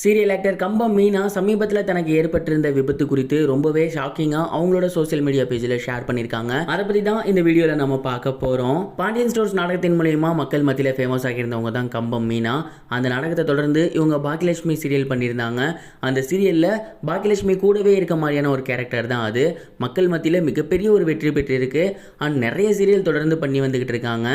Serial actor கம்பம் மீனா சமீபத்தில் தனக்கு ஏற்பட்டிருந்த விபத்து குறித்து ரொம்பவே ஷாக்கிங்காக அவங்களோட சோஷியல் மீடியா பேஜில் ஷேர் பண்ணியிருக்காங்க அதை பற்றி தான் இந்த வீடியோவில் நம்ம பார்க்க போகிறோம் பாண்டியன் ஸ்டோர்ஸ் நாடகத்தின் மூலயமா மக்கள் மத்தியில் ஃபேமஸ் ஆகியிருந்தவங்க தான் கம்பம் மீனா. அந்த நாடகத்தை தொடர்ந்து இவங்க பாக்கியலட்சுமி சீரியல் பண்ணியிருந்தாங்க. அந்த சீரியலில் பாக்கியலட்சுமி கூடவே இருக்க மாதிரியான ஒரு கேரக்டர் தான் அது. மக்கள் மத்தியில் மிகப்பெரிய ஒரு வெற்றி பெற்றிருக்கு. அண்ட் நிறைய சீரியல் தொடர்ந்து பண்ணி வந்துக்கிட்டு இருக்காங்க.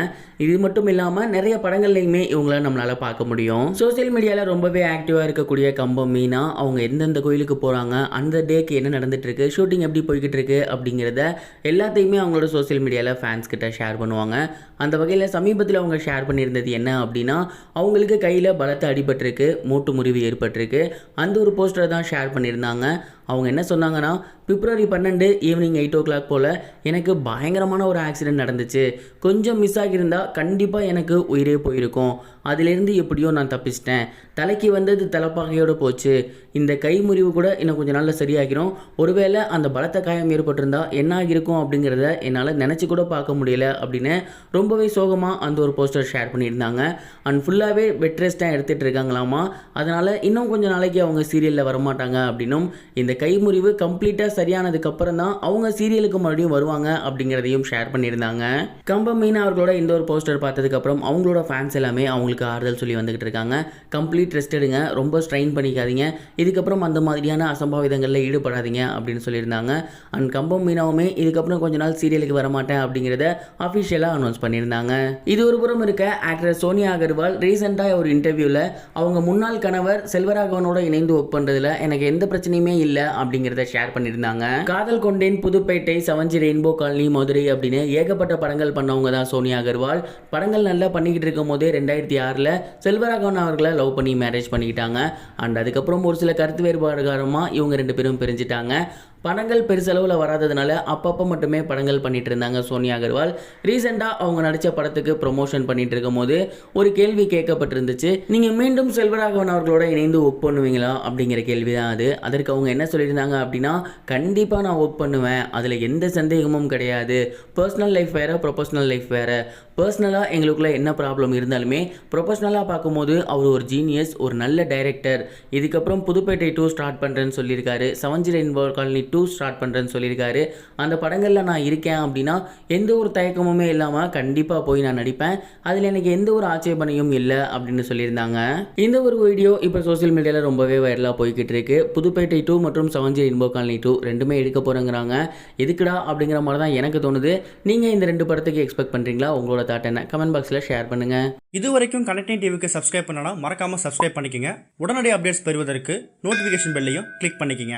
இது மட்டும் இல்லாமல் நிறைய படங்கள்லையுமே இவங்கள நம்மளால் பார்க்க முடியும். சோஷியல் மீடியாவில் ரொம்பவே ஆக்டிவாக இருக்கக்கூடிய கம்பம் மீனா அவங்க எந்தெந்த கோயிலுக்கு போகிறாங்க அந்த டேக்கு என்ன நடந்துட்டு ஷூட்டிங் எப்படி போய்கிட்டு இருக்கு அப்படிங்கிறத எல்லாத்தையுமே அவங்களோட சோஷியல் மீடியாவில் ஃபேன்ஸ் கிட்ட ஷேர் பண்ணுவாங்க. அந்த வகையில் சமீபத்தில் அவங்க ஷேர் பண்ணியிருந்தது என்ன அப்படின்னா அவங்களுக்கு கையில் பலத்தை அடிபட்டிருக்கு மூட்டு முறிவு ஏற்பட்டிருக்கு. அந்த ஒரு போஸ்டரை தான் ஷேர் பண்ணியிருந்தாங்க. அவங்க என்ன சொன்னாங்கன்னா பிப்ரவரி பன்னெண்டு ஈவினிங் எயிட் ஓ கிளாக் போல் எனக்கு பயங்கரமான ஒரு ஆக்சிடென்ட் நடந்துச்சு. கொஞ்சம் மிஸ் ஆகியிருந்தால் கண்டிப்பாக எனக்கு உயிரே போயிருக்கும். அதிலிருந்து எப்படியோ நான் தப்பிச்சிட்டேன். தலைக்கு வந்தது தலைப்பாகையோடு போச்சு. இந்த கை முறிவு கூட இன்னும் கொஞ்சம் நாளில் சரியாகிரும். ஒருவேளை அந்த பலத்த காயம் ஏற்பட்டிருந்தால் என்ன ஆகியிருக்கும் அப்படிங்கிறத என்னால் நினச்சி கூட பார்க்க முடியல அப்படின்னு ரொம்பவே சோகமாக அந்த ஒரு போஸ்டர் ஷேர் பண்ணியிருந்தாங்க. அண்ட் ஃபுல்லாகவே பெட் ரெஸ்ட்டாக எடுத்துகிட்டு இருக்காங்களாமா? அதனால் இன்னும் கொஞ்சம் நாளைக்கு அவங்க சீரியலில் வரமாட்டாங்க அப்படின்னும் இந்த கைமுறிவு கம்ப்ளீட்டாக சரியானதுக்கு அப்புறம் தான் அவங்க சீரியலுக்கு மறுபடியும் வருவாங்க அப்படிங்கிறதையும் ஷேர் பண்ணியிருந்தாங்க. கம்பம் மீனா அவர்களோட இந்த ஒரு போஸ்டர் பார்த்ததுக்கப்புறம் அவங்களோட ஃபேன்ஸ் எல்லாமே அவங்களுக்கு ஆறுதல் சொல்லி வந்துகிட்டு இருக்காங்க. கம்ப்ளீட் ரெஸ்ட் எடுங்க ரொம்ப ஸ்ட்ரெயின் பண்ணிக்காதீங்க. இதுக்கப்புறம் அந்த மாதிரியான அசம்பாவிதங்களில் ஈடுபடாதீங்க அப்படின்னு சொல்லியிருந்தாங்க. அண்ட் கம்பம் மீனாவுமே இதுக்கப்புறம் கொஞ்ச நாள் சீரியலுக்கு வரமாட்டேன் அப்படிங்கிறத அஃபிஷியலாக அனௌன்ஸ் பண்ணியிருந்தாங்க. இது ஒரு புறம் இருக்க ஆக்டர் சோனியா அகர்வால் ரீசெண்டாக ஒரு இன்டர்வியூவில் அவங்க முன்னாள் கணவர் செல்வராகவனோட இணைந்து ஒர்க் பண்ணுறதுல எனக்கு எந்த பிரச்சனையுமே இல்லை. அப்படிங்கிறத ஷேர் பண்ணியிருந்தாங்க. Kaadhal Kondein Pudhupettai seven G rainbow colony Madurai அப்படின்னு ஏகப்பட்ட படங்கள் பண்ணவங்க தான் சோனியா அகர்வால். படங்கள் நல்லா பண்ணிக்கிட்டு இருக்கும் போதே ரெண்டாயிரத்தி ஆறில் செல்வராகவன் அவர்களை லவ் பண்ணி மேரேஜ் பண்ணிக்கிட்டாங்க. அண்ட் அதுக்கப்புறம் ஒரு சில கருத்து வேறுபாடு காரணமாக இவங்க ரெண்டு பேரும் பிரிஞ்சிட்டாங்க. படங்கள் பெருசளவில் வராததுனால அப்பப்போ மட்டுமே படங்கள் பண்ணிட்டு இருந்தாங்க சோனியா அகர்வால். ரீசெண்டாக அவங்க நடித்த படத்துக்கு ப்ரொமோஷன் பண்ணிட்டு இருக்கும்போது ஒரு கேள்வி கேட்கப்பட்டிருந்துச்சு. நீங்கள் மீண்டும் செல்வராகவன் அவர்களோட இணைந்து ஒர்க் பண்ணுவீங்களா? அப்படிங்கிற கேள்வி தான் அது. அதற்கு அவங்க என்ன சொல்லியிருந்தாங்க அப்படின்னா கண்டிப்பாக நான் ஒர்க் பண்ணுவேன். அதில் எந்த சந்தேகமும் கிடையாது. பர்சனல் லைஃப் வேறு ப்ரொஃபஷனல் லைஃப் வேறு. பர்சனலாக எங்களுக்குள்ள என்ன ப்ராப்ளம் இருந்தாலுமே ப்ரொஃபஷனலாக பார்க்கும்போது அவர் ஒரு ஜீனியஸ் ஒரு நல்ல டைரக்டர் இதுக்கப்புறம் புதுப்பேட்டை டூ ஸ்டார்ட் பண்ணுறேன்னு சொல்லியிருக்காரு. சவஞ்சிரன் ரெயின்போ காலனி டூ ஸ்டார்ட் பண்ணுறேன்னு சொல்லியிருக்காரு. அந்த படங்களில் நான் இருக்கேன் அப்படின்னா எந்த ஒரு தயக்கமுமே இல்லாமல் கண்டிப்பாக போய் நான் நடிப்பேன். அதில் எனக்கு எந்த ஒரு ஆட்சேபனையும் இல்லை அப்படின்னு சொல்லியிருந்தாங்க. இந்த ஒரு வீடியோ இப்போ சோஷியல் மீடியாவில் ரொம்பவே வைரலாக போய்கிட்டு இருக்கு. புதுப்பேட்டை டூ மற்றும் செவன்ஜி இன்போ காலனி டூ ரெண்டுமே எடுக்க போகிறேங்கிறாங்க எதுக்குடா அப்படிங்கிற மாதிரி தான் எனக்கு தோணுது. நீங்கள் இந்த ரெண்டு படத்துக்கு எக்ஸ்பெக்ட் பண்ணுறீங்களா உங்களோட தாட் என்ன? கமெண்ட் பாக்ஸில் ஷேர் பண்ணுங்கள் இது வரைக்கும் கனெக்டிங் டிவிக்கு சப்ஸ்கிரைப் பண்ணனா மறக்காமல் சப்ஸ்கிரைப் பண்ணிக்கங்க. உடனடி அப்டேட்ஸ் பெறுவதற்கு நோட்டிஃபிகேஷன் பெல்லையும் கிளிக் பண்ணிக்கோங்க.